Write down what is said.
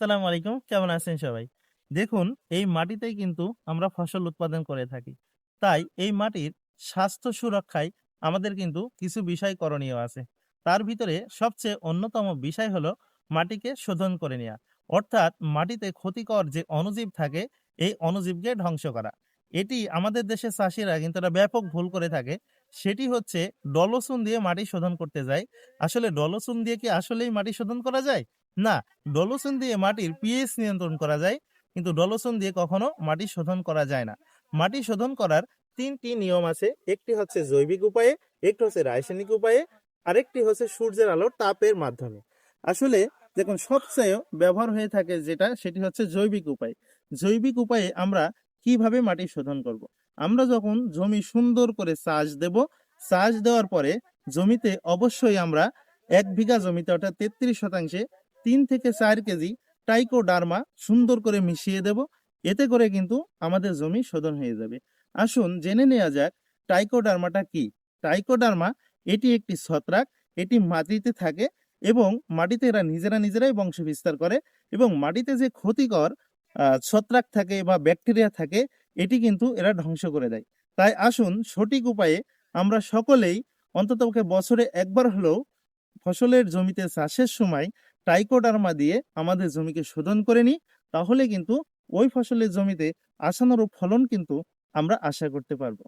সালাম আলাইকুম, কেমন আছেন সবাই? দেখুন, এই মাটিতেই কিন্তু আমরা ফসল উৎপাদন করে থাকি। তাই এই মাটির স্বাস্থ্য সুরক্ষায় আমাদের কিন্তু কিছু বিষয় করণীয় আছে। তার ভিতরে সবচেয়ে অন্যতম বিষয় হলো মাটিকে শোধন করে নেওয়া অর্থাৎ মাটিতে ক্ষতিকর যে অণুজীব থাকে, এই অণুজীবকে ধ্বংস করা। এটি আমাদের দেশের চাষিরা কিন্তু একটা ব্যাপক ভুল করে থাকে। সেটি হচ্ছে, ডলসুন দিয়ে মাটি শোধন করতে যায়। আসলে ডলসুন দিয়ে কি আসলেই মাটি শোধন করা যায়? না, ডলোসন দিয়ে মাটির পিএইচ নিয়ন্ত্রণ করা যায়, কিন্তু ডলোসন দিয়ে কখনো মাটি শোধন করা যায় না। মাটি শোধন করার তিনটি নিয়ম আছে, একটি হচ্ছে জৈবিক উপায়ে, একটি হচ্ছে রাসায়নিক উপায়ে, আরেকটি হচ্ছে সূর্যের আলোর তাপের মাধ্যমে। আসলে দেখুন, সবচেয়ে ব্যবহার হয়ে থাকে যেটা, সেটি হচ্ছে জৈবিক উপায়। জৈবিক উপায়ে আমরা কীভাবে মাটি শোধন করব। আমরা যখন জমি সুন্দর করে চাষ দেব, চাষ দেওয়ার পরে জমিতে অবশ্যই আমরা এক বিঘা জমিতে অর্থাৎ তেত্রিশ শতাংশে তিন থেকে চার কেজি টাইকোডার্মা সুন্দর করে মিশিয়ে দেব। এতে করে কিন্তু আমাদের জমি শোধন হয়ে যাবে। আসুন জেনে নেওয়া যাক টাইকোডার্মাটা কি। টাইকোডার্মা এটি একটি ছত্রাক, এটি মাটিতে থাকে এবং মাটিতে এরা নিজেরা নিজেরাই বংশ বিস্তার করে এবং মাটিতে যে ক্ষতিকর ছত্রাক থাকে বা ব্যাকটেরিয়া থাকে, এটি কিন্তু এরা ধ্বংস করে দেয়। তাই আসুন সঠিক উপায়ে আমরা সকলেই অন্ততপক্ষে বছরে একবার হলেও ফসলের জমিতে চাষের সময় টাইকোডার্মা দিয়ে আমাদের জমিকে শোধন করে নিই, তাহলে কিন্তু ওই ফসলের জমিতে আশানুরূপ ফলন কিন্তু আমরা আশা করতে পারব।